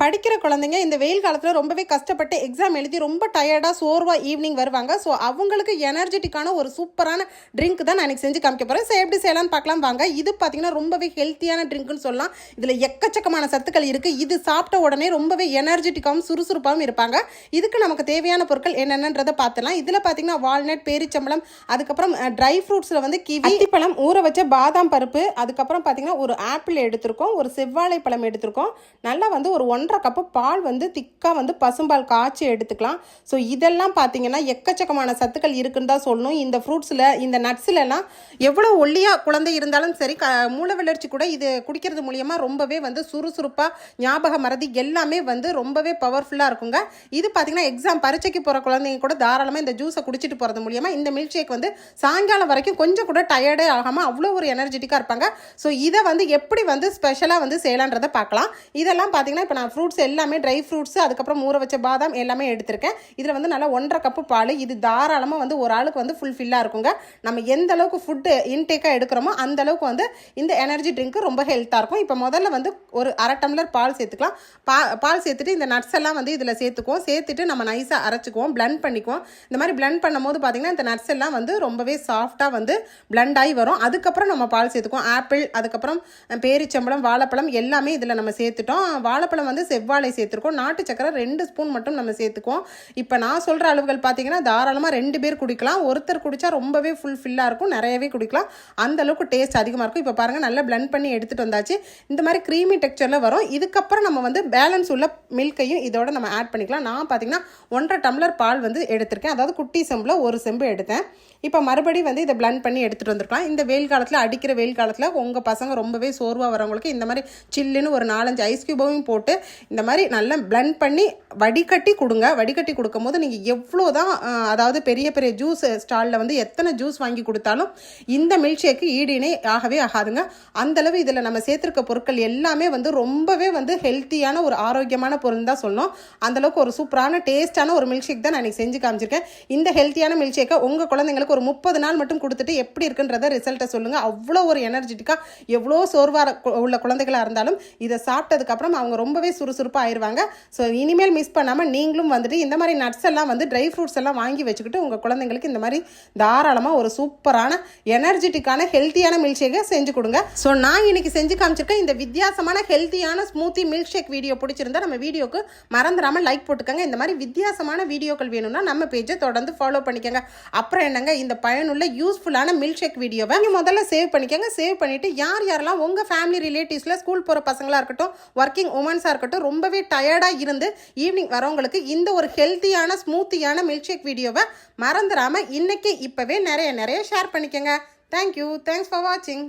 படிக்கிற குழந்தைங்க இந்த வெயில் காலத்தில் ரொம்பவே கஷ்டப்பட்டு எக்ஸாம் எழுதி ரொம்ப டயர்டாக சோர்வாக ஈவினிங் வருவாங்க. ஸோ அவங்களுக்கு எனர்ஜெட்டிக்கான ஒரு சூப்பரான ட்ரிங்க் தான் நான் எனக்கு செஞ்சு காமிக்க போகிறேன் ஸோ எப்படி செய்யலாம்னு பார்க்கலாம். வாங்க இது பார்த்தீங்கன்னா ரொம்பவே ஹெல்த்தியான ட்ரிங்க்னு சொல்லலாம். இதில் எக்கச்சக்கமான சத்துக்கள் இருக்குது இது சாப்பிட்ட உடனே ரொம்பவே எனர்ஜெட்டிக்காகவும் சுறுசுறுப்பாகவும் இருப்பாங்க. இதுக்கு நமக்கு தேவையான பொருட்கள் என்னென்னன்றதை பார்த்துலாம் இதில் பார்த்தீங்கன்னா வால்நட் பேரிச்சம்பளம் அதுக்கப்புறம் ட்ரை ஃப்ரூட்ஸில் வந்து கிவி பழம் ஊற வச்ச பாதாம் பருப்பு அதுக்கப்புறம் பார்த்தீங்கன்னா ஒரு ஆப்பிள் எடுத்திருக்கோம் ஒரு செவ்வாழை பழம் எடுத்திருக்கோம். நல்லா வந்து ஒரு ஒன் ஒன்றரை கப்பு பால் வந்து திக்காக வந்து பசும்பால் காய்ச்சி எடுத்துக்கலாம். ஸோ இதெல்லாம் பார்த்தீங்கன்னா எக்கச்சக்கமான சத்துக்கள் இருக்குன்னு தான் சொல்லணும். இந்த ஃப்ரூட்ஸில் இந்த நட்ஸ்லலாம் எவ்வளோ ஒல்லியாக குழந்தை இருந்தாலும் சரி க மூளை வளர்ச்சி கூட இது குடிக்கிறது மூலியமாக ரொம்பவே வந்து சுறுசுறுப்பாக ஞாபக மறதி எல்லாமே வந்து ரொம்பவே பவர்ஃபுல்லாக இருக்குங்க. இது பார்த்தீங்கன்னா எக்ஸாம் பரீட்சைக்கு போகிற குழந்தைங்க கூட தாராளமாக இந்த ஜூஸை குடிச்சிட்டு போகிறது மூலியமாக இந்த மில்க் ஷேக் வந்து சாயங்காலம் வரைக்கும் கொஞ்சம் கூட டயர்டே ஆகாமல் அவ்வளோ ஒரு எனர்ஜெட்டிக்காக இருப்பாங்க. ஸோ இதை வந்து எப்படி வந்து ஸ்பெஷலாக வந்து செய்யலான்றதை பார்க்கலாம். இதெல்லாம் பார்த்தீங்கன்னா இப்போ நான் ஃப்ரூட்ஸ் எல்லாமே ட்ரை ஃப்ரூட்ஸ் அதுக்கப்புறம் ஊற வச்ச பாதாம் எல்லாமே எடுத்திருக்கேன். இதில் வந்து நல்லா ஒன்றரை கப்பு பால். இது தாராளமாக வந்து ஒரு ஆளுக்கு வந்து ஃபுல்ஃபில்லாக இருக்குங்க. நம்ம எந்த அளவுக்கு ஃபுட்டு இன்டேக்காக எடுக்கிறோமோ அந்த அளவுக்கு வந்து இந்த எனர்ஜி ட்ரிங்க்கு ரொம்ப ஹெல்த்தாக இருக்கும். இப்போ முதல்ல வந்து ஒரு அரை டம்ளர் பால் சேர்த்துக்கலாம். பா பால் சேர்த்துட்டு இந்த நட்ஸ் எல்லாம் வந்து இதில் சேர்த்துக்குவோம். சேர்த்துட்டு நம்ம நைஸாக அரைச்சிக்குவோம். பிளண்ட் பண்ணிக்குவோம். இந்த மாதிரி பிளெண்ட் பண்ணும்போது பார்த்திங்கன்னா இந்த நட்ஸ் எல்லாம் வந்து ரொம்பவே சாஃப்டாக வந்து பிளண்ட் ஆகி வரும். அதுக்கப்புறம் நம்ம பால் சேர்த்துக்குவோம். ஆப்பிள் அதுக்கப்புறம் பேரிச்சம்பழம் வாழைப்பழம் எல்லாமே இதில் நம்ம சேர்த்துட்டோம். வாழைப்பழம் வந்து செவ்வாழை சேர்த்துருக்கோம். நாட்டு சக்கரை ரெண்டு ஸ்பூன் மட்டும் நம்ம சேர்த்துக்குவோம். இப்போ நான் சொல்கிற அளவுகள் பார்த்தீங்கன்னா தாராளமாக ரெண்டு பேர் குடிக்கலாம். ஒருத்தர் குடித்தா ரொம்பவே ஃபுல்ஃபில்லாக இருக்கும். நிறையவே குடிக்கலாம். அந்த அளவுக்கு டேஸ்ட் அதிகமாக இருக்கும். இப்போ பாருங்கள் நல்லா பிளெண்ட் பண்ணி எடுத்துகிட்டு வந்தாச்சு. இந்த மாதிரி க்ரீமி டெக்ஸ்சரில் வரும். இதுக்கப்புறம் நம்ம வந்து பேலன்ஸ் உள்ள மில்கையும் இதோட நம்ம ஆட் பண்ணிக்கலாம். நான் பார்த்தீங்கன்னா ஒன்றரை டம்ளர் பால் வந்து எடுத்திருக்கேன். அதாவது குட்டி செம்பில் ஒரு செம்பு எடுத்தேன். இப்போ மறுபடியும் வந்து இதை பிளெண்ட் பண்ணி எடுத்துகிட்டு வந்திருக்கலாம். இந்த வெயில் காலத்தில் அடிக்கிற வெயில் காலத்தில் உங்கள் பசங்க ரொம்பவே சோர்வாக வரவங்களுக்கு இந்த மாதிரி சில்லுன்னு ஒரு நாலஞ்சு ஐஸ் கியூபையும் போட்டு இந்த மாதிரி நல்லா பிளெண்ட் பண்ணி வடிகட்டி கொடுங்க. வடிகட்டி கொடுக்கும் போது நீங்கள் எவ்வளோ தான் அதாவது பெரிய பெரிய ஜூஸ் ஸ்டாலில் வந்து எத்தனை ஜூஸ் வாங்கி கொடுத்தாலும் இந்த மில்க் ஷேக்கு ஈடினே ஆகவே ஆகாதுங்க. அந்தளவு இதில் நம்ம சேர்த்துருக்க பொருட்கள் எல்லாமே வந்து ரொம்பவே வந்து ஹெல்த்தியான ஒரு ஆரோக்கியமான பொருள் தான் சொல்லணும். அந்தளவுக்கு ஒரு சூப்பரான டேஸ்ட்டான ஒரு மில்க் ஷேக் தான் நான் இன்னைக்கு செஞ்சு காமிச்சிருக்கேன். இந்த ஹெல்த்தியான மில்க் ஷேக்கை உங்கள் குழந்தைங்களுக்கு ஒரு முப்பது நாள் மட்டும் கொடுத்துட்டு எப்படி இருக்குன்றத ரிசல்ட்டை சொல்லுங்கள் அவ்வளோ ஒரு எனர்ஜெட்டிக்காக எவ்வளோ சோர்வாக உள்ள குழந்தைகளாக இருந்தாலும் இதை சாப்பிட்டதுக்கப்புறம் அவங்க ரொம்பவே சுறுசுறுப்பாக ஆயிடுவாங்க ஸோ இனிமேல் மிஸ் பண்ணாமல் நீங்களும் வந்துட்டு இந்த மாதிரி நட்ஸ் எல்லாம் வந்து ட்ரை ஃப்ரூட்ஸ் எல்லாம் வாங்கி வச்சுக்கிட்டு உங்கள் குழந்தைங்களுக்கு இந்த மாதிரி தாராளமாக ஒரு சூப்பரான எனர்ஜெட்டிக்கான ஹெல்த்தியான மில்க் ஷேக்கை செஞ்சு கொடுங்க. ஸோ நான் இன்னைக்கு செஞ்சு காமிச்சிருக்கேன். இந்த வித்தியாசமான ஹெல்த்தியான ஸ்மூத்தி மில்க் ஷேக் வீடியோ பிடிச்சிருந்தா நம்ம வீடியோக்கு மறந்துடாமல் லைக் போட்டுக்கோங்க. இந்த மாதிரி வித்தியாசமான வீடியோக்கள் வேணும்னா நம்ம பேஜை தொடர்ந்து ஃபாலோ பண்ணிக்கோங்க. அப்புறம் என்னங்க? இந்த பயனுள்ள யூஸ்ஃபுல்லான மில்க் ஷேக் வீடியோவை நீங்கள் முதல்ல சேவ் பண்ணிக்கோங்க. சேவ் பண்ணிவிட்டு யார் யாரெல்லாம் உங்கள் ஃபேமிலி ரிலேட்டிவ்ஸில் ஸ்கூல் போகிற பசங்களாக இருக்கட்டும் ஒர்க்கிங் உமன்ஸாக இருக்கட்டும் ரொம்பவே டயர்டாக இருந்து ஈவினிங் வரவங்களுக்கு இந்த ஒரு ஹெல்த்தியான ஸ்மூத்தியான மில்க் ஷேக் வீடியோவை மறந்துடாமல் இன்றைக்கி இப்போவே நிறைய நிறைய ஷேர் பண்ணிக்கோங்க. தேங்க்யூ தேங்க்ஸ் ஃபார் வாட்சிங்